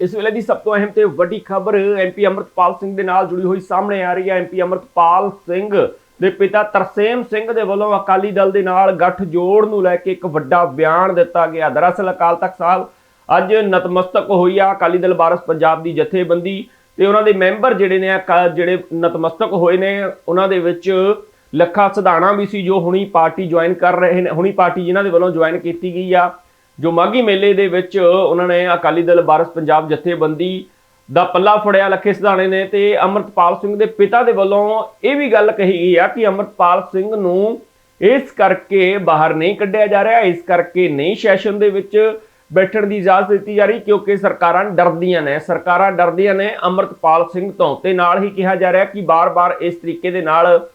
ਇਸ ਵੇਲੇ ਦੀ ਸਭ ਤੋਂ ਅਹਿਮ ਤੇ ਵੱਡੀ ਖਬਰ ਐਮਪੀ ਅਮਰਤਪਾਲ ਸਿੰਘ ਦੇ ਨਾਲ ਜੁੜੀ ਹੋਈ ਸਾਹਮਣੇ ਆ ਰਹੀ ਹੈ। ਐਮਪੀ ਅਮਰਤਪਾਲ ਸਿੰਘ ਦੇ ਪਿਤਾ ਤਰਸੇਮ ਸਿੰਘ ਦੇ ਵੱਲੋਂ ਅਕਾਲੀ ਦਲ ਦੇ ਨਾਲ ਗੱਠ ਜੋੜ ਨੂੰ ਲੈ ਕੇ ਇੱਕ ਵੱਡਾ ਬਿਆਨ ਦਿੱਤਾ ਗਿਆ। ਦਰਅਸਲ ਅਕਾਲ ਤਖਤ ਸਾਹਿਬ ਅੱਜ ਨਤਮਸਤਕ ਹੋਈ ਆ। ਅਕਾਲੀ ਦਲ ਬਾਰਸ ਪੰਜਾਬ ਦੀ ਜਥੇਬੰਦੀ ਤੇ ਉਹਨਾਂ ਦੇ ਮੈਂਬਰ ਜਿਹੜੇ ਨੇ, ਅਕਾ- ਜਿਹੜੇ ਨਤਮਸਤਕ ਹੋਏ ਨੇ, ਉਹਨਾਂ ਦੇ ਵਿੱਚ ਲੱਖਾ ਸਧਾਣਾ ਵੀ ਸੀ ਜੋ ਹੁਣੀ ਪਾਰਟੀ ਜੁਆਇਨ ਕਰ ਰਹੇ ਨੇ, ਹੁਣੀ ਪਾਰਟੀ ਜਿਨ੍ਹਾਂ ਦੇ ਵੱਲੋਂ ਜੁਆਇਨ ਕੀਤੀ ਗਈ ਆ। ਜੋ ਮਾਗੀ ਮੇਲੇ ਦੇ ਵਿੱਚ ਉਹਨਾਂ ਨੇ ਅਕਾਲੀ ਦਲ, ਬਾਰਸ ਪੰਜਾਬ ਜਥੇਬੰਦੀ ਦਾ ਪੱਲਾ ਫੜਿਆ ਲੱਖੇ ਸਿਧਾਣੇ ਨੇ ਤੇ ਅਮਰਤਪਾਲ ਸਿੰਘ ਦੇ ਪਿਤਾ ਦੇ ਵੱਲੋਂ ਇਹ ਵੀ ਗੱਲ ਕਹੀ ਗਈ ਆ ਕਿ ਅਮਰਤਪਾਲ ਸਿੰਘ ਨੂੰ ਇਸ ਕਰਕੇ ਬਾਹਰ ਨਹੀਂ ਕੱਢਿਆ ਜਾ ਰਿਹਾ, ਇਸ ਕਰਕੇ ਨਹੀਂ ਸੈਸ਼ਨ ਦੇ ਵਿੱਚ ਬੈਠਣ ਦੀ ਇਜਾਜ਼ਤ ਦਿੱਤੀ ਜਾ ਰਹੀ ਕਿਉਂਕਿ ਸਰਕਾਰਾਂ ਡਰਦੀਆਂ ਨੇ, ਸਰਕਾਰਾਂ ਡਰਦੀਆਂ ਨੇ ਅਮਰਤਪਾਲ ਸਿੰਘ ਤੋਂ ਤੇ। ਨਾਲ ਹੀ ਕਿਹਾ ਜਾ ਰਿਹਾ ਕਿ ਬਾਰ-ਬਾਰ ਇਸ ਤਰੀਕੇ ਦੇ ਨਾਲ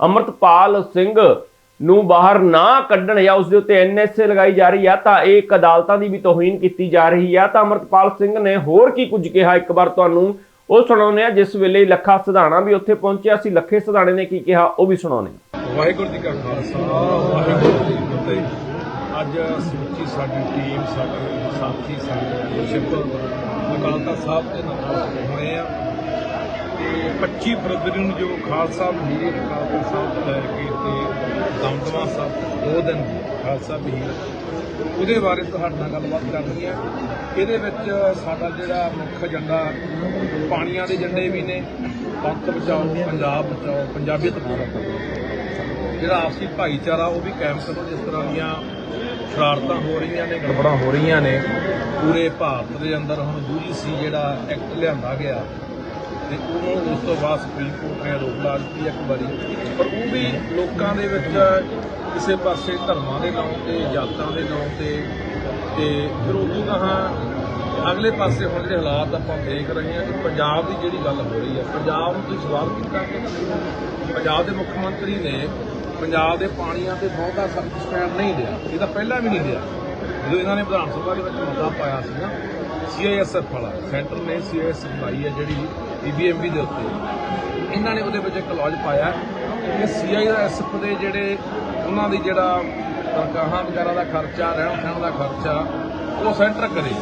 ਅਮਰਤਪਾਲ ਸਿੰਘ ਨੂੰ ਬਾਹਰ ਨਾ ਕੱਢਣ ਜਾਂ ਉਸ ਦੇ ਉੱਤੇ ਐਨਐਸਏ ਲਗਾਈ ਜਾ ਰਹੀ ਆ, ਤਾਂ ਇਹ ਇੱਕ ਅਦਾਲਤਾਂ ਦੀ ਵੀ ਤੋਹੀਨ ਕੀਤੀ ਜਾ ਰਹੀ ਆ। ਤਾਂ ਅਮਰਤਪਾਲ ਸਿੰਘ ਨੇ ਹੋਰ ਕੀ ਕੁਝ ਕਿਹਾ? ਇੱਕ ਵਾਰ ਤੁਹਾਨੂੰ ਉਹ ਸੁਣਾਉਂਦੇ ਆ, ਜਿਸ ਵੇਲੇ ਲੱਖਾ ਸਿਧਾਣਾ ਵੀ ਉੱਥੇ ਪਹੁੰਚਿਆ ਸੀ, ਲੱਖੇ ਸਿਧਾਣੇ ਨੇ ਕੀ ਕਿਹਾ, ਉਹ ਵੀ ਸੁਣਾਉਂਦੇ ਆ। ਵਾਹਿਗੁਰੂ ਜੀ ਕਾ ਖਾਲਸਾ, ਵਾਹਿਗੁਰੂ ਜੀ ਕੀ ਫਤਿਹ। ਅੱਜ ਸਮੁੱਚੀ ਸਾਡੀ ਟੀਮ, ਸਾਡੇ ਸਾਥੀ, ਸਾਡੇ ਗੁਰਸਿੱਖ ਅਕਾਲ ਸਾਹਿਬ ਦੇ ਨਾਲ ਹੋਏ ਆ। 25 ਫਰਵਰੀ ਨੂੰ ਜੋ ਖਾਲਸਾ ਮਹੀਰ ਖਾਲਸਾ ਸਾਹਿਬ ਲੈ ਕੇ ਤੇ ਦਮਦਮਾ ਸਾਹਿਬ ਦੋ ਦਿਨ ਖਾਲਸਾ ਮਹੀਰ, ਉਹਦੇ ਬਾਰੇ ਤੁਹਾਡੇ ਨਾਲ ਗੱਲਬਾਤ ਕਰਨੀ ਹੈ। ਇਹਦੇ ਵਿੱਚ ਸਾਡਾ ਜਿਹੜਾ ਮੁੱਖ ਏਜੰਡਾ ਪਾਣੀਆਂ ਦੇ ਏਜੰਡੇ ਵੀ ਨੇ ਪੰਥ ਬਚਾਓ, ਪੰਜਾਬ ਬਚਾਓ ਪੰਜਾਬੀਅਤ ਪੂਰਾ ਕਰੋ ਜਿਹੜਾ ਆਪਸੀ ਭਾਈਚਾਰਾ, ਉਹ ਵੀ ਕਾਇਮ ਕਰੋ, ਜਿਸ ਤਰ੍ਹਾਂ ਦੀਆਂ ਸ਼ਰਾਰਤਾਂ ਹੋ ਰਹੀਆਂ ਨੇ, ਗੜਬੜਾਂ ਹੋ ਰਹੀਆਂ ਨੇ, ਪੂਰੇ ਭਾਰਤ ਦੇ ਅੰਦਰ ਹੁਣ ਯੂਜੀਸੀ ਜਿਹੜਾ ਐਕਟ ਲਿਆਂਦਾ ਗਿਆ ਤੇ ਉਹਨੂੰ ਉਸ ਤੋਂ ਬਾਅਦ ਸੁਪਰੀਮ ਕੋਰਟ ਨੇ ਰੋਕ ਲਾ ਦਿੱਤੀ ਇੱਕ ਵਾਰੀ। ਪਰ ਉਹ ਵੀ ਲੋਕਾਂ ਦੇ ਵਿੱਚ ਕਿਸੇ ਪਾਸੇ ਧਰਮਾਂ ਦੇ ਨਾਂ ਤੇ, ਜਾਤਾਂ ਦੇ ਨਾਂ ਤੇ ਤੇ ਫਿਰ ਉਦੋਂ ਕਹਾਂ ਅਗਲੇ ਪਾਸੇ ਹੁਣ ਜਿਹੜੇ ਹਾਲਾਤ ਆਪਾਂ ਦੇਖ ਰਹੇ ਹਾਂ ਕਿ ਪੰਜਾਬ ਦੀ ਜਿਹੜੀ ਗੱਲ ਹੋ ਰਹੀ ਹੈ, ਪੰਜਾਬ ਨੂੰ ਤੁਸੀਂ ਸਵਾਲ ਕੀਤਾ ਕਿ ਪੰਜਾਬ ਦੇ ਮੁੱਖ ਮੰਤਰੀ ਨੇ ਪੰਜਾਬ ਦੇ ਪਾਣੀਆਂ ਤੇ ਬਹੁਤਾ ਸਖਤ ਸਟੈਂਡ ਨਹੀਂ ਲਿਆ। ਇਹ ਤਾਂ ਪਹਿਲਾਂ ਵੀ ਨਹੀਂ ਲਿਆ। ਜਦੋਂ ਇਹਨਾਂ ਨੇ ਵਿਧਾਨ ਸਭਾ ਦੇ ਵਿੱਚ ਮੁੱਦਾ ਪਾਇਆ ਸੀ ਨਾ ਸੀਆਈਐਸਐਫ ਵਾਲਾ, ਸੈਂਟਰ ਨੇ ਸੀਆਈਐਸਐਫ ਲਾਈ ਹੈ ਜਿਹੜੀ ਬੀਬੀਐਮਬੀ ਦੇ ਉੱਤੇ। ਇਹਨਾਂ ਨੇ ਉਹਦੇ ਵਿੱਚ ਇੱਕ ਲੌਜ ਪਾਇਆ ਕਿ ਸੀਆਈਐਸਐਫ ਦੇ ਜਿਹੜੇ ਉਹਨਾਂ ਦੀ ਜਿਹੜਾ ਤਨਖਾਹਾਂ ਵਗੈਰਾ ਦਾ ਖਰਚਾ, ਰਹਿਣ ਸਹਿਣ ਦਾ ਖਰਚਾ, ਉਹ ਸੈਂਟਰ ਕਰੇ।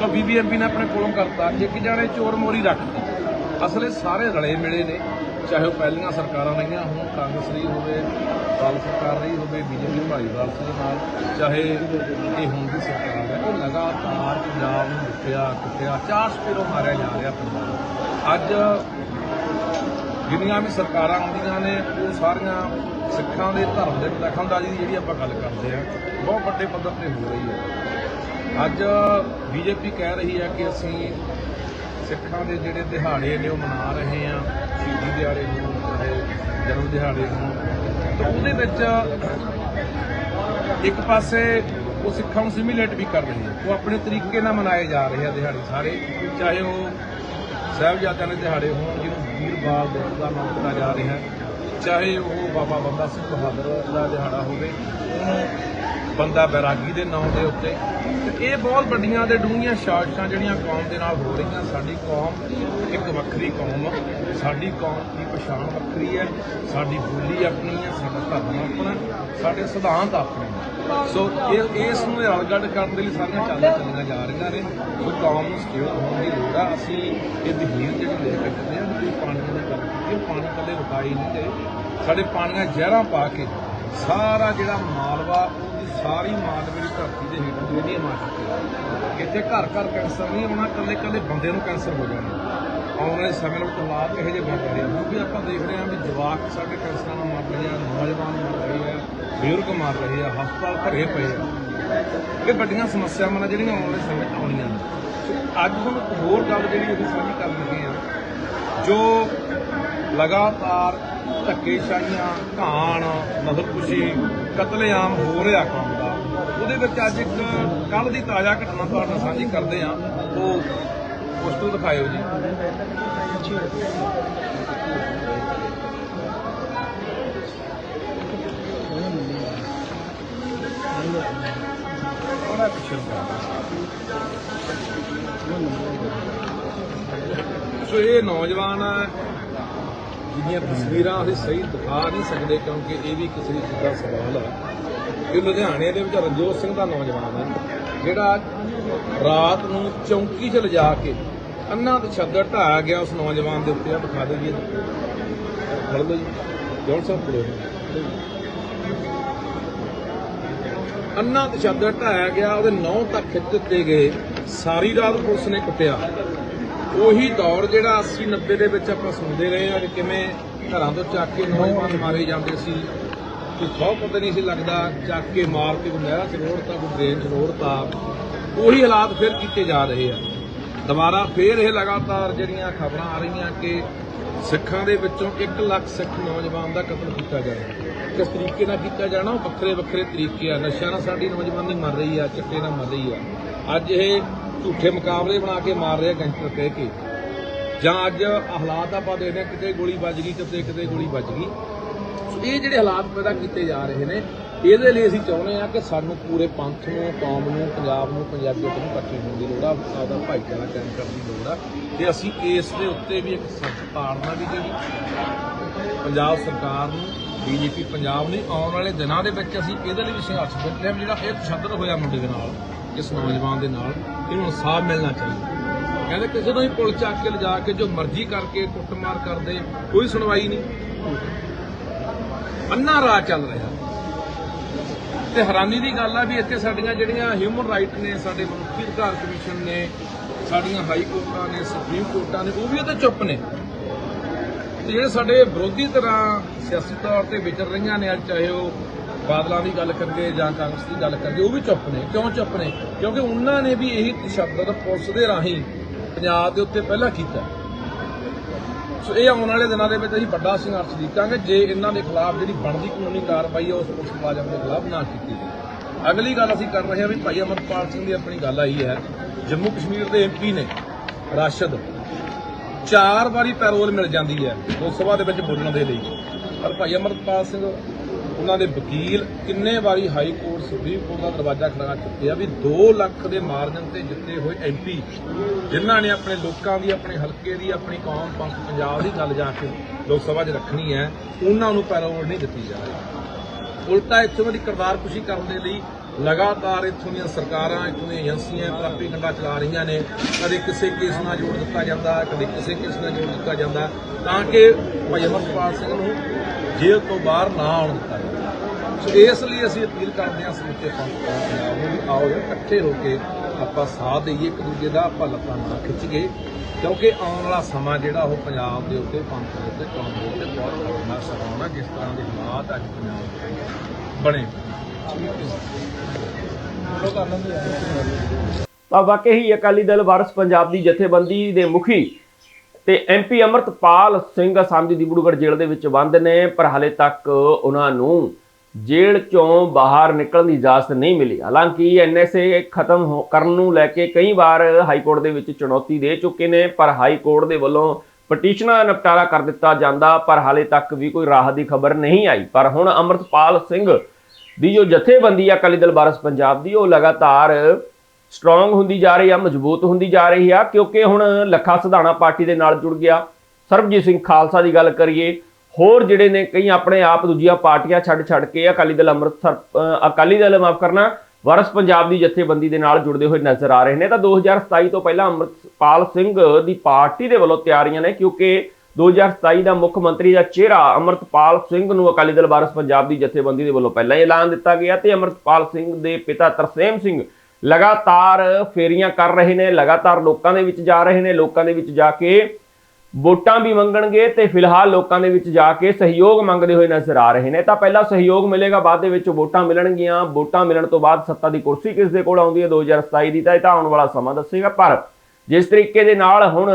ਤਾਂ ਬੀਬੀਐਮਬੀ ਨੇ ਆਪਣੇ ਕੋਲੋਂ ਕਰਤਾ। ਇੱਕ ਜਾਣੇ ਚੋਰ ਮੋਰੀ ਰੱਖਤੀ। ਅਸਲੇ ਸਾਰੇ ਰਲੇ ਮਿਲੇ ਨੇ। ਚਾਹੇ ਉਹ ਪਹਿਲੀਆਂ ਸਰਕਾਰਾਂ ਰਹੀਆਂ ਹੋਣ, ਕਾਂਗਰਸ ਰਹੀ ਹੋਵੇ ਕਾਲ ਸਰਕਾਰ ਰਹੀ ਹੋਵੇ, ਬੀਜੇਪੀ ਭਾਈਵਾਲ ਦੇ ਨਾਲ, ਚਾਹੇ ਇਹ ਹੁਣ ਦੀ ਸਰਕਾਰ ਹੈ, ਉਹ ਲਗਾਤਾਰ ਪੰਜਾਬ ਨੂੰ ਲੁੱਟਿਆ, ਕੁੱਟਿਆ, ਚਾਰ ਸਪੇਰੋਂ ਮਾਰਿਆ ਜਾ ਰਿਹਾ ਪੰਜਾਬ ਅੱਜ ਜਿੰਨੀਆਂ ਵੀ ਸਰਕਾਰਾਂ ਆਉਂਦੀਆਂ ਨੇ, ਉਹ ਸਾਰੀਆਂ ਸਿੱਖਾਂ ਦੇ, ਧਰਮ ਦੇ ਦਖਲਅੰਦਾਜ਼ੀ ਦੀ ਜਿਹੜੀ ਆਪਾਂ ਗੱਲ ਕਰਦੇ ਆ ਬਹੁਤ ਵੱਡੇ ਪੱਧਰ ਤੇ ਹੋ ਰਹੀ ਹੈ। ਅੱਜ ਬੀਜੇਪੀ ਕਹਿ ਰਹੀ ਹੈ ਕਿ ਅਸੀਂ ਸਿੱਖਾਂ ਦੇ ਜਿਹੜੇ ਦਿਹਾੜੇ ਨੇ ਉਹ ਮਨਾ ਰਹੇ ਆ, ਸ਼ਹੀਦੀ ਦਿਹਾੜੇ ਹੋਣ ਚਾਹੇ ਜਨਮ ਦਿਹਾੜੇ ਹੋਣ ਤਾਂ ਉਹਦੇ ਵਿੱਚ ਇੱਕ ਪਾਸੇ ਉਹ ਸਿੱਖਾਂ ਨੂੰ ਸਿਮਿਲੇਟ ਵੀ ਕਰ ਰਹੇ ਆ। ਉਹ ਆਪਣੇ ਤਰੀਕੇ ਨਾਲ ਮਨਾਏ ਜਾ ਰਹੇ ਆ ਦਿਹਾੜੇ ਸਾਰੇ। ਚਾਹੇ ਉਹ ਸਾਹਿਬਜ਼ਾਦਿਆਂ ਦੇ ਦਿਹਾੜੇ ਹੋਣ, ਜਿਹਨੂੰ ਵੀਰਬਾਲ ਦਿਵਸ ਦਾ ਨਾਮ ਦਿੱਤਾ ਜਾ ਰਿਹਾ। ਹੈ ਚਾਹੇ ਉਹ ਬਾਬਾ ਬੰਦਾ ਸਿੰਘ ਬਹਾਦਰ ਦਾ ਦਿਹਾੜਾ ਹੋਵੇ, ਉਹਨੂੰ ਬੰਦਾ ਬੈਰਾਗੀ ਦੇ ਨਾਂ ਦੇ ਉੱਤੇ ਤੇ ਇਹ ਬਹੁਤ ਵੱਡੀਆਂ ਤੇ ਡੂੰਘੀਆਂ ਸਾਜ਼ਿਸ਼ਾਂ ਜਿਹੜੀਆਂ ਕੌਮ ਦੇ ਨਾਲ ਹੋ ਰਹੀਆਂ, ਸਾਡੀ ਕੌਮ ਇੱਕ ਵੱਖਰੀ ਕੌਮ ਆ, ਸਾਡੀ ਕੌਮ ਦੀ ਪਛਾਣ ਵੱਖਰੀ ਹੈ, ਸਾਡੀ ਬੋਲੀ ਆਪਣੀ ਹੈ, ਸਾਡਾ ਧਰਮ ਆਪਣਾ ਸਾਡੇ ਸਿਧਾਂਤ ਆਪਣੇ ਨੇ। ਸੋ ਇਹ ਇਸ ਨੂੰ ਰਲਗੜ ਕਰਨ ਦੇ ਲਈ ਸਾਰੀਆਂ ਚਾਲਾਂ ਚੱਲੀਆਂ ਜਾ ਰਹੀਆਂ ਨੇ। ਸੋ, ਕੌਮ ਨੂੰ ਸਕਿਉਰ ਹੋਣ ਦੀ ਲੋੜ ਆ। ਅਸੀਂ ਇਹ ਦਹੀਰ ਜਿਹੜੀ ਲੈ ਕੇ ਚੱਲੇ ਹਾਂ ਕੋਈ ਪਾਣੀ ਦੀ ਗੱਲ ਕੀਤੀ ਉਹ ਪਾਣੀ ਕਦੇ ਵਕਾਈ ਨਹੀਂ ਗਏ। ਸਾਡੇ ਪਾਣੀਆਂ ਜ਼ਹਿਰਾਂ ਪਾ ਕੇ ਸਾਰਾ ਜਿਹੜਾ ਮਾਲਵਾ ਉਹਦੀ ਸਾਰੀ ਮਾਲਵੇ ਦੀ ਧਰਤੀ ਦੇ ਹੇਠ ਜਿਹੜੀ ਮਾਰ ਚੁੱਕੇ ਇੱਥੇ ਘਰ ਘਰ ਕੈਂਸਰ ਨਹੀਂ ਆਉਣਾ ਕੱਲੇ ਕੱਲੇ ਬੰਦੇ ਨੂੰ ਕੈਂਸਰ ਹੋ ਜਾਣਾ। ਆਉਣ ਵਾਲੇ ਸਮੇਂ ਵਿੱਚ ਹਾਲਾਤ ਇਹੋ ਜਿਹੇ ਬਣ ਰਹੇ ਆ। ਹੁਣ ਆਪਾਂ ਦੇਖ ਰਹੇ ਹਾਂ ਵੀ ਜਵਾਕ ਸਾਡੇ ਕੈਂਸਰਾਂ ਨਾਲ ਮਰ ਰਹੇ ਆ, ਨੌਜਵਾਨ ਮਰ ਰਹੇ ਆ। ਬਜ਼ੁਰਗ ਮਰ ਰਹੇ ਆ, ਹਸਪਤਾਲ ਭਰੇ ਪਏ ਆ। ਇਹ ਵੱਡੀਆਂ ਸਮੱਸਿਆਵਾਂ ਨੇ ਜਿਹੜੀਆਂ ਆਉਣ ਵਾਲੇ ਸਮੇਂ 'ਚ ਆਉਣੀਆਂ ਨੇ। ਅੱਜ ਹੁਣ ਇੱਕ ਹੋਰ ਗੱਲ ਜਿਹੜੀ ਅਸੀਂ ਸਾਂਝੀ ਕਰਨ ਲੱਗੇ ਆ, ਜੋ ਲਗਾਤਾਰ ਧੱਕੇਸ਼ਾਹੀਆਂ, ਘਾਣ ਨਸਲਕੁਸ਼ੀ ਕਤਲੇਆਮ ਹੋ ਰਿਹਾ ਕੌਮ ਦਾ, ਉਹਦੇ ਵਿੱਚ ਅੱਜ ਇੱਕ ਕੱਲ ਦੀ ਤਾਜ਼ਾ ਘਟਨਾ ਤੁਹਾਡੇ ਨਾਲ ਸਾਂਝੀ ਕਰਦੇ ਆ। ਉਹ ਪੋਸਟਰ ਦਿਖਾਇਓ ਜੀ। ਉਹਦਾ ਪਿੱਛੇ ਸੋ ਇਹ ਨੌਜਵਾਨ ਜਿਹੜੀਆਂ ਤਸਵੀਰਾਂ ਅਸੀਂ ਸਹੀ ਦਿਖਾ ਨਹੀਂ ਸਕਦੇ ਕਿਉਂਕਿ ਇਹ ਵੀ ਕਿਸੇ ਚੀਜ਼ ਦਾ ਸਵਾਲ ਹੈ ਕਿ ਲੁਧਿਆਣੇ ਦੇ ਵਿੱਚ ਰਣਜੋਤ ਸਿੰਘ ਦਾ ਨੌਜਵਾਨ ਹੈ ਜਿਹੜਾ ਰਾਤ ਨੂੰ ਚੌਂਕੀ 'ਚ ਲਿਜਾ ਕੇ ਅੰਨਾ ਤਸ਼ੱਦਦ ਢਾਇਆ ਗਿਆ ਉਸ ਨੌਜਵਾਨ ਦੇ ਉੱਤੇ। ਆ ਦਿਖਾ ਦੇਈਏ। ਫੜ ਲਓ ਜੀ। ਜੌਨ ਸਾਹਿਬ ਫੜੋ ਅੰਨਾ ਤਸ਼ੱਦਦ ਢਾਇਆ ਗਿਆ, ਉਹਦੇ ਨੌ ਤੱਕ ਖਿੱਚ ਦਿੱਤੇ ਗਏ। ਸਾਰੀ ਰਾਤ ਪੁਲਿਸ ਨੇ ਕੁੱਟਿਆ। ਉਹੀ ਦੌਰ ਜਿਹੜਾ 80 90 ਦੇ ਵਿੱਚ ਆਪਾਂ ਸੁਣਦੇ ਰਹੇ ਹਾਂ ਕਿ ਕਿਵੇਂ ਘਰਾਂ ਤੋਂ ਚੱਕ ਕੇ ਨੌਜਵਾਨ ਮਾਰੇ ਜਾਂਦੇ ਸੀ। ਕੋਈ ਸੌ ਪਤਾ ਨਹੀਂ ਸੀ ਲੱਗਦਾ, ਚੱਕ ਕੇ ਮਾਰ ਕੇ ਕੋਈ ਨਹਿਰਾਂ 'ਚ ਰੋੜਤਾ, ਕੋਈ ਡਰੇਨ 'ਚ ਰੋੜਤਾ। ਉਹੀ ਹਾਲਾਤ ਫਿਰ ਕੀਤੇ ਜਾ ਰਹੇ ਆ। ਦੁਬਾਰਾ ਫਿਰ ਇਹ ਲਗਾਤਾਰ ਜਿਹੜੀਆਂ ਖਬਰਾਂ ਆ ਰਹੀਆਂ ਕਿ ਸਿੱਖਾਂ ਦੇ ਵਿੱਚੋਂ 1 ਲੱਖ ਸਿੱਖ ਨੌਜਵਾਨ ਦਾ ਕਤਲ ਕੀਤਾ ਜਾ ਰਿਹਾ। ਕਿਸ ਤਰੀਕੇ ਨਾਲ ਕੀਤਾ ਜਾਣਾ, ਉਹ ਵੱਖਰੇ ਵੱਖਰੇ ਤਰੀਕੇ ਆ। ਨਸ਼ਿਆਂ ਨਾਲ ਸਾਡੀ ਨੌਜਵਾਨੀ ਮਰ ਰਹੀ ਆ, ਚੱਕੇ ਨਾਲ ਮਰ ਰਹੀ ਆ। ਅੱਜ ਇਹ ਝੂਠੇ ਮੁਕਾਬਲੇ ਬਣਾ ਕੇ ਮਾਰ ਰਹੇ ਆ ਗੈਂਗਸਟਰ ਕਹਿ ਕੇ। ਜਾਂ ਅੱਜ ਹਾਲਾਤ ਆਪਾਂ ਦੇਖਦੇ ਕਿਤੇ ਗੋਲੀ ਵੱਜ ਗਈ, ਕਿਤੇ ਕਿਤੇ ਗੋਲੀ ਵੱਜ ਗਈ। ਸੋ ਇਹ ਜਿਹੜੇ ਹਾਲਾਤ ਪੈਦਾ ਕੀਤੇ ਜਾ ਰਹੇ ਨੇ, ਇਹਦੇ ਲਈ ਅਸੀਂ ਚਾਹੁੰਦੇ ਹਾਂ ਕਿ ਸਾਨੂੰ ਪੂਰੇ ਪੰਥ ਨੂੰ, ਕੌਮ ਨੂੰ, ਪੰਜਾਬ ਨੂੰ ਪੰਜਾਬੀਅਤ ਨੂੰ ਇਕੱਠੇ ਹੋਣ ਦੀ ਲੋੜ ਆ, ਆਪਦਾ ਭਾਈਚਾਰਾ ਕਾਇਮ ਕਰਨ ਦੀ ਲੋੜ ਆ। ਤੇ ਅਸੀਂ ਇਸ ਦੇ ਉੱਤੇ ਵੀ ਇੱਕ ਸਖਤ ਤਾੜਨਾ ਵੀ ਜਿਹੜੀ ਪੰਜਾਬ ਸਰਕਾਰ ਨੂੰ ਬੀਜੇਪੀ ਪੰਜਾਬ ਨੇ ਆਉਣ ਵਾਲੇ ਦਿਨਾਂ ਦੇ ਵਿੱਚ ਅਸੀਂ ਇਹਦੇ ਲਈ ਵੀ ਸੰਘਰਸ਼ ਕਰ ਰਹੇ ਹਾਂ ਜਿਹੜਾ ਇਹ ਤਸ਼ੱਦਦ ਹੋਇਆ ਮੁੰਡੇ ਦੇ ਨਾਲ ਇਸ ਨੌਜਵਾਨ ਦੇ ਨਾਲ, ਇਹਨੂੰ ਇਨਸਾਫ ਮਿਲਣਾ ਚਾਹੀਦਾ। ਕਹਿੰਦੇ ਕਿਸੇ ਨੂੰ ਹੀ ਪੁਲ ਚੱਕ ਕੇ ਲਿਜਾ ਕੇ ਜੋ ਮਰਜ਼ੀ ਕਰਕੇ ਕੁੱਟਮਾਰ ਕਰਦੇ, ਕੋਈ ਸੁਣਵਾਈ ਨਹੀਂ। ਅੰਨਾ ਰਾਜ ਚੱਲ ਰਿਹਾ। ਤੇ ਹੈਰਾਨੀ ਦੀ ਗੱਲ ਆ ਵੀ ਇੱਥੇ ਸਾਡੀਆਂ ਜਿਹੜੀਆਂ ਹਿਊਮਨ ਰਾਈਟ ਨੇ, ਸਾਡੇ ਮਨੁੱਖੀ ਅਧਿਕਾਰ ਕਮਿਸ਼ਨ ਨੇ, ਸਾਡੀਆਂ ਹਾਈ ਕੋਰਟਾਂ ਨੇ, ਸੁਪਰੀਮ ਕੋਰਟਾਂ ਨੇ, ਉਹ ਵੀ ਉਹਦੇ ਚੁੱਪ ਨੇ। ਤੇ ਜਿਹੜੇ ਸਾਡੇ ਵਿਰੋਧੀ ਤਰ੍ਹਾਂ ਸਿਆਸੀ ਤੌਰ ਤੇ ਵਿਚਰ ਰਹੀਆਂ ਨੇ ਅੱਜ, ਚਾਹੇ ਉਹ ਬਾਦਲਾਂ ਦੀ ਗੱਲ ਕਰੀਏ ਜਾਂ ਕਾਂਗਰਸ ਦੀ ਗੱਲ ਕਰੀਏ, ਉਹ ਵੀ ਚੁੱਪ ਨੇ। ਕਿਉਂ ਚੁੱਪ ਨੇ? ਕਿਉਂਕਿ ਉਹਨਾਂ ਨੇ ਵੀ ਇਹੀ ਤਸ਼ੱਦਦ ਪੁਲਿਸ ਦੇ ਰਾਹੀਂ ਪੰਜਾਬ ਦੇ ਉੱਤੇ ਪਹਿਲਾਂ ਕੀਤਾ। ਸੋ ਇਹ ਆਉਣ ਵਾਲੇ ਦਿਨਾਂ ਦੇ ਵਿੱਚ ਅਸੀਂ ਵੱਡਾ ਸੰਘਰਸ਼ ਦੇਖਾਂਗੇ ਜੇ ਇਹਨਾਂ ਦੇ ਖਿਲਾਫ ਜਿਹੜੀ ਬਣਦੀ ਕਾਨੂੰਨੀ ਕਾਰਵਾਈ ਹੈ ਉਸ ਪੁਲਿਸ ਮੁਲਾਜ਼ਮ ਦੇ ਖਿਲਾਫ ਨਾ ਕੀਤੀ ਜਾਵੇ। ਅਗਲੀ ਗੱਲ ਅਸੀਂ ਕਰ ਰਹੇ ਹਾਂ ਵੀ ਭਾਈ ਅਮਰਪਾਲ ਸਿੰਘ ਦੀ ਆਪਣੀ ਗੱਲ ਆਈ ਹੈ ਜੰਮੂ ਕਸ਼ਮੀਰ ਦੇ ਐਮਪੀ ਨੇ, ਰਾਸ਼ਦ। ਚਾਰ ਵਾਰੀ ਪੈਰੋਲ ਮਿਲ ਜਾਂਦੀ ਹੈ, ਲੋਕ ਸਭਾ ਦੇ ਵਿੱਚ ਬੋਲਣ ਦੇ ਲਈ। ਪਰ ਭਾਈ ਅਮਰਪਾਲ ਸਿੰਘ, ਉਹਨਾਂ ਦੇ ਵਕੀਲ ਕਿੰਨੇ ਵਾਰੀ ਹਾਈ ਕੋਰਟ, ਸੁਪਰੀਮ ਕੋਰਟ ਦਾ ਦਰਵਾਜ਼ਾ ਖੜਕਾ ਚੁੱਕੇ ਆ ਵੀ 2 ਲੱਖ ਦੇ ਮਾਰਜਨ ਤੇ ਜਿੱਤੇ ਹੋਏ ਐਮਪੀ ਜਿਨ੍ਹਾਂ ਨੇ ਆਪਣੇ ਲੋਕਾਂ ਦੀ, ਆਪਣੇ ਹਲਕੇ ਦੀ, ਆਪਣੀ ਕੌਮ ਪੰਥ ਪੰਜਾਬ ਦੀ ਗੱਲ ਜਾ ਕੇ ਲੋਕ ਸਭਾ 'ਚ ਰੱਖਣੀ ਹੈ, ਉਹਨਾਂ ਨੂੰ ਪੈਰੋਲ ਨਹੀਂ ਦਿੱਤੀ ਜਾ ਰਹੀ। ਉਲਟਾ ਇੱਥੋਂ ਦੀ ਕਰਦਾਰ ਖੁਸ਼ੀ ਕਰਨ ਦੇ ਲਈ ਲਗਾਤਾਰ ਇੱਥੋਂ ਦੀਆਂ ਸਰਕਾਰਾਂ, ਇੱਥੋਂ ਦੀਆਂ ਏਜੰਸੀਆਂ ਕਾਪੀ ਪ੍ਰਾਪੀਗੰਡਾ ਚਲਾ ਰਹੀਆਂ ਨੇ। ਕਦੇ ਕਿਸੇ ਕੇਸ ਨਾਲ ਜੋੜ ਦਿੱਤਾ ਜਾਂਦਾ, ਕਦੇ ਕਿਸੇ ਕੇਸ ਨਾਲ ਜੋੜ ਦਿੱਤਾ ਜਾਂਦਾ, ਤਾਂ ਕਿ ਭਾਈ ਅਮਰਪਾਲ ਸਿੰਘ ਨੂੰ ਜੇਲ੍ਹ ਤੋਂ ਬਾਹਰ ਨਾ ਆਉਣ ਦਿੱਤਾ ਜਾਵੇ। ਸੋ ਇਸ ਲਈ ਅਸੀਂ ਅਪੀਲ ਕਰਦੇ ਹਾਂ ਸਮੁੱਚੇ ਪੰਥ ਪੰਜਾਬ ਨੂੰ ਵੀ ਆਓ ਯਾਰ ਇਕੱਠੇ ਹੋ ਕੇ ਆਪਾਂ ਸਾਥ ਦੇਈਏ, ਇੱਕ ਦੂਜੇ ਦਾ ਆਪਾਂ ਲੱਤਾਂ ਨਾ ਖਿੱਚੀਏ। ਕਿਉਂਕਿ ਆਉਣ ਵਾਲਾ ਸਮਾਂ ਜਿਹੜਾ ਉਹ ਪੰਜਾਬ ਦੇ ਉੱਤੇ, ਪੰਥ ਦੇ ਉੱਤੇ, ਕੌਮ ਦੇ ਉੱਤੇ ਬਹੁਤ ਖਤਰਨਾਕ ਸਮਾਂ ਆਉਣਾ ਜਿਸ ਤਰ੍ਹਾਂ ਦੀ ਹਾਲਾਤ ਅੱਜ ਪੰਜਾਬ ਦੇ ਬਣੇ ਤਾਂ ਵਾਕਈ ਹੀ ਅਕਾਲੀ ਦਲ ਵਾਰਸ ਪੰਜਾਬ ਦੀ ਜਥੇਬੰਦੀ ਦੇ ਮੁਖੀ ਤੇ ਐਮਪੀ ਅਮਰਤਪਾਲ ਸਿੰਘ ਅਸਾਮ ਦੀ ਡਿਬਰੂਗੜ੍ਹ ਜੇਲ੍ਹ ਦੇ ਵਿੱਚ ਬੰਦ ਨੇ, ਪਰ ਹਾਲੇ ਤੱਕ ਉਹਨਾਂ ਨੂੰ ਜੇਲ੍ਹ ਚੋਂ ਬਾਹਰ ਨਿਕਲਣ ਦੀ ਇਜਾਜ਼ਤ ਨਹੀਂ ਮਿਲੀ। ਹਾਲਾਂਕਿ ਐਨਐਸਏ ਖਤਮ ਹੋ- ਕਰਨ ਨੂੰ ਲੈ ਕੇ ਕਈ ਵਾਰ ਹਾਈ ਕੋਰਟ ਦੇ ਵਿੱਚ ਚੁਣੌਤੀ ਦੇ ਚੁੱਕੇ ਨੇ, ਪਰ ਹਾਈ ਕੋਰਟ ਦੇ ਵੱਲੋਂ ਪਟੀਸ਼ਨਾਂ ਦਾ ਨਿਪਟਾਰਾ ਕਰ ਦਿੱਤਾ ਜਾਂਦਾ, ਪਰ ਹਾਲੇ ਤੱਕ ਵੀ ਕੋਈ ਰਾਹਤ ਦੀ ਖਬਰ ਨਹੀਂ ਆਈ। ਪਰ ਹੁਣ ਅਮਰਤਪਾਲ ਸਿੰਘ ਦੀ ਜੋ ਜਥੇਬੰਦੀ ਆ ਅਕਾਲੀ ਦਲ ਵਾਰਸ ਪੰਜਾਬ ਦੀ, ਉਹ ਲਗਾਤਾਰ ਸਟਰੋਂਗ ਹੁੰਦੀ ਜਾ ਰਹੀ ਆ, ਮਜ਼ਬੂਤ ਹੁੰਦੀ ਜਾ ਰਹੀ ਆ, ਕਿਉਂਕਿ ਹੁਣ ਲੱਖਾ ਸਿਧਾਣਾ ਪਾਰਟੀ ਦੇ ਨਾਲ ਜੁੜ ਗਿਆ। ਸਰਬਜੀਤ ਸਿੰਘ ਖਾਲਸਾ ਦੀ ਗੱਲ ਕਰੀਏ, ਹੋਰ ਜਿਹੜੇ ਨੇ ਕਈ ਆਪਣੇ ਆਪ ਦੂਜੀਆਂ ਪਾਰਟੀਆਂ ਛੱਡ ਛੱਡ ਕੇ ਅਕਾਲੀ ਦਲ ਅੰਮ੍ਰਿਤਸਰ ਅਕਾਲੀ ਦਲ ਮਾਫ ਕਰਨਾ ਵਾਰਸ ਪੰਜਾਬ ਦੀ ਜਥੇਬੰਦੀ ਦੇ ਨਾਲ ਜੁੜਦੇ ਹੋਏ ਨਜ਼ਰ ਆ ਰਹੇ ਨੇ। ਤਾਂ 2027 ਤੋਂ ਪਹਿਲਾਂ ਅੰਮ੍ਰਿਤਪਾਲ ਸਿੰਘ ਦੀ ਪਾਰਟੀ ਦੇ ਵੱਲੋਂ ਤਿਆਰੀਆਂ ਨੇ, ਕਿਉਂਕਿ 2027 ਦਾ ਮੁੱਖ ਮੰਤਰੀ ਦਾ ਚਿਹਰਾ ਅੰਮ੍ਰਿਤਪਾਲ ਸਿੰਘ ਨੂੰ ਅਕਾਲੀ ਦਲ ਵਾਰਸ ਪੰਜਾਬ ਦੀ ਜਥੇਬੰਦੀ ਦੇ ਵੱਲੋਂ ਪਹਿਲਾਂ ਹੀ ਐਲਾਨ ਦਿੱਤਾ ਗਿਆ ਤੇ ਅੰਮ੍ਰਿਤਪਾਲ ਸਿੰਘ ਦੇ ਪਿਤਾ ਤਰਸੇਮ ਸਿੰਘ ਲਗਾਤਾਰ ਫੇਰੀਆਂ ਕਰ ਰਹੇ ਨੇ, ਲਗਾਤਾਰ ਲੋਕਾਂ ਦੇ ਵਿੱਚ ਜਾ ਰਹੇ ਨੇ, ਲੋਕਾਂ ਦੇ ਵਿੱਚ ਜਾ ਕੇ ਵੋਟਾਂ ਵੀ ਮੰਗਣਗੇ ਤੇ ਫਿਲਹਾਲ ਲੋਕਾਂ ਦੇ ਵਿੱਚ ਜਾ ਕੇ ਸਹਿਯੋਗ ਮੰਗਦੇ ਹੋਏ ਨਜ਼ਰ ਆ ਰਹੇ ਨੇ। ਤਾਂ ਪਹਿਲਾਂ ਸਹਿਯੋਗ ਮਿਲੇਗਾ, ਬਾਅਦ ਦੇ ਵਿੱਚ ਵੋਟਾਂ ਮਿਲਣਗੀਆਂ। ਵੋਟਾਂ ਮਿਲਣ ਤੋਂ ਬਾਅਦ ਸੱਤਾ ਦੀ ਕੁਰਸੀ ਕਿਸ ਦੇ ਕੋਲ ਆਉਂਦੀ ਹੈ? 2027 ਦੀ ਤਾਂ ਇਹ ਤਾਂ ਆਉਣ ਵਾਲਾ ਸਮਾਂ ਦੱਸੇਗਾ, ਪਰ ਜਿਸ ਤਰੀਕੇ ਦੇ ਨਾਲ ਹੁਣ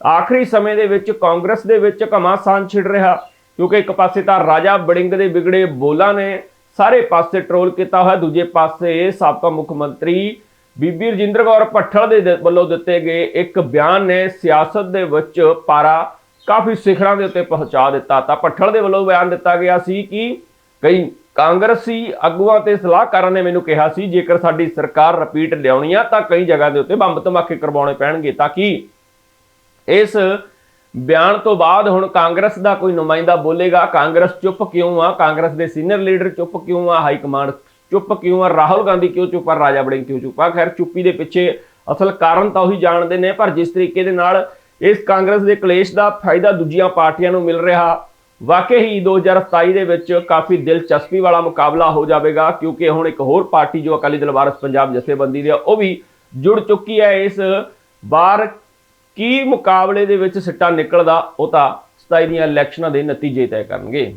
ਆਖਰੀ ਸਮੇਂ ਦੇ ਵਿੱਚ ਕਾਂਗਰਸ ਦੇ ਵਿੱਚ ਘਮਾਸਾਨ ਛਿੜ ਰਿਹਾ, ਕਿਉਂਕਿ ਇੱਕ ਪਾਸੇ ਤਾਂ ਰਾਜਾ ਬੜਿੰਗ ਦੇ ਵਿਗੜੇ ਬੋਲਾਂ ਨੇ ਸਾਰੇ ਪਾਸੇ ਟਰੋਲ ਕੀਤਾ ਹੋਇਆ, ਦੂਜੇ ਪਾਸੇ ਸਾਬਕਾ ਮੁੱਖ ਮੰਤਰੀ ਬੀਬੀ ਰਜਿੰਦਰ ਕੌਰ ਭੱਠਲ ਦੇ ਵੱਲੋਂ ਦਿੱਤੇ ਗਏ ਇੱਕ ਬਿਆਨ ਨੇ ਸਿਆਸਤ ਦੇ ਵਿੱਚ ਪਾਰਾ ਕਾਫੀ ਸਿਖਰਾਂ ਦੇ ਉੱਤੇ ਪਹੁੰਚਾ ਦਿੱਤਾ। ਤਾਂ ਭੱਠਲ ਦੇ ਵੱਲੋਂ ਬਿਆਨ ਦਿੱਤਾ ਗਿਆ ਸੀ ਕਿ ਕਈ ਕਾਂਗਰਸੀ ਆਗੂਆਂ ਤੇ ਸਲਾਹਕਾਰਾਂ ਨੇ ਮੈਨੂੰ ਕਿਹਾ ਸੀ, ਜੇਕਰ ਸਾਡੀ ਸਰਕਾਰ ਰਿਪੀਟ ਲਿਆਉਣੀ ਆ, ਤਾਂ ਕਈ ਜਗ੍ਹਾ ਦੇ ਉੱਤੇ ਬੰਬ ਧਮਾਕੇ ਕਰਵਾਉਣੇ ਪੈਣਗੇ, ਤਾਂ ਕਿ ਇਸ ਬਿਆਨ ਤੋਂ ਬਾਅਦ ਹੁਣ ਕਾਂਗਰਸ ਦਾ ਕੋਈ ਨੁਮਾਇੰਦਾ ਬੋਲੇਗਾ, ਕਾਂਗਰਸ ਚੁੱਪ ਕਿਉਂ ਆ? ਕਾਂਗਰਸ ਦੇ ਸੀਨੀਅਰ ਲੀਡਰ ਚੁੱਪ ਕਿਉਂ ਆ? ਹਾਈ ਕਮਾਂਡ ਚੁੱਪ ਕਿਉਂ ਆ? ਰਾਹੁਲ ਗਾਂਧੀ ਕਿਉਂ ਚੁੱਪ ਆ? ਰਾਜਾ ਬੜਿੰਗ ਕਿਉਂ ਚੁੱਪ ਆ? ਖੈਰ, ਚੁੱਪੀ ਦੇ ਪਿੱਛੇ ਅਸਲ ਕਾਰਨ ਤਾਂ ਉਹੀ ਜਾਣਦੇ ਨੇ, ਪਰ ਜਿਸ ਤਰੀਕੇ ਦੇ ਨਾਲ ਇਸ ਕਾਂਗਰਸ ਦੇ ਕਲੇਸ਼ ਦਾ ਫਾਇਦਾ ਦੂਜੀਆਂ ਪਾਰਟੀਆਂ ਨੂੰ ਮਿਲ ਰਿਹਾ, ਵਾਕਈ ਹੀ 2027 ਦੇ ਵਿੱਚ ਕਾਫੀ ਦਿਲਚਸਪੀ ਵਾਲਾ ਮੁਕਾਬਲਾ ਹੋ ਜਾਵੇਗਾ, ਕਿਉਂਕਿ ਹੁਣ ਇੱਕ ਹੋਰ ਪਾਰਟੀ ਜੋ ਅਕਾਲੀ ਦਲ ਵਾਰਸ ਪੰਜਾਬ ਜਥੇਬੰਦੀ ਦੀ ਆ, ਉਹ ਵੀ ਜੁੜ ਚੁੱਕੀ ਹੈ ਇਸ ਵਾਰ ਕੀ ਮੁਕਾਬਲੇ ਦੇ ਵਿੱਚ ਸਿੱਟਾ ਨਿਕਲਦਾ, ਉਹ ਤਾਂ 27 ਦੀਆਂ ਇਲੈਕਸ਼ਨਾਂ ਦੇ ਨਤੀਜੇ ਤੈਅ ਕਰਨਗੇ।